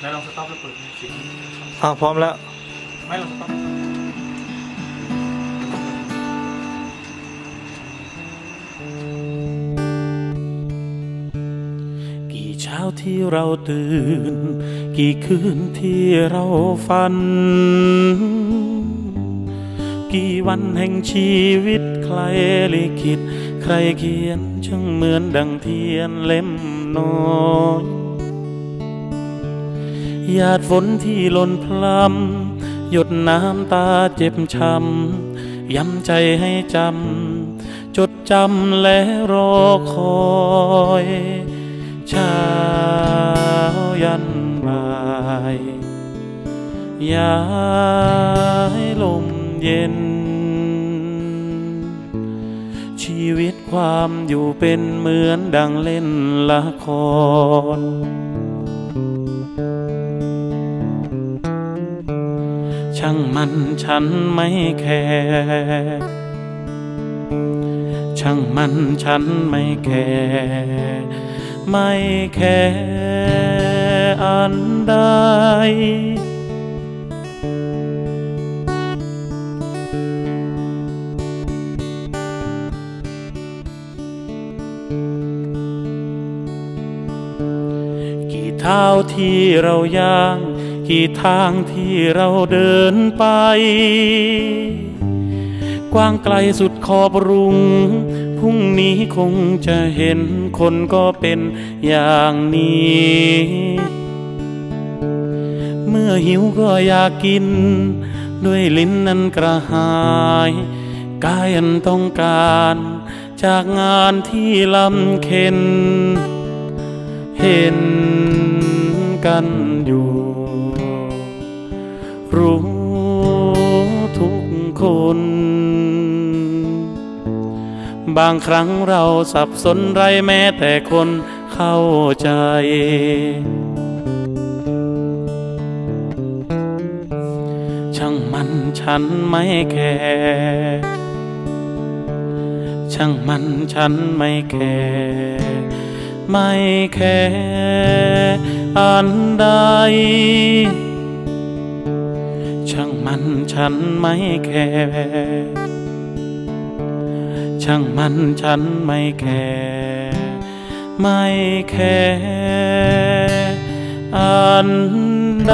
แล้วลองสต็อปแล้วเปิดเสียงอ่าพร้อมแล้ว ไม่ลองสต็อปกี่เช้าที่เราตื่น กี่คืนที่เราฝัน กี่วันแห่งชีวิตใครลิขิต ใครเขียนช่างเหมือนดังเทียนเล่มน้อย หยาดฝนที่หล่นพลำหยดน้ำตาเจ็บช้ำย้ำใจให้จำจดจำและรอคอยเช้ายันบ่ายยายลมเย็น ชีวิตความอยู่เป็นเหมือนดังเล่นละคร ช่างมันฉันไม่แคร์ช่างมันฉันไม่แคร์ไม่แคร์อันใดกี่เท้าที่เราย่าง กี่ทางที่เราเดินไป กว้างไกลสุดขอบรุงพรุ่งนี้คงจะเห็นคนก็เป็นอย่างนี้ เมื่อหิวก็อยากกิน ด้วยลิ้นนั้นกระหายกายอันต้องการ จากงานที่ลำเค็น เห็นกัน รู้ทุกคนบางครั้งเราสับสนไรแม้แต่คนเข้าใจ ช่างมันฉันไม่แคร์ช่างมันฉันไม่แคร์ไม่แคร์อันใด มันฉันไม่แคร์ช่างมันฉันไม่แคร์ไม่แคร์อันใด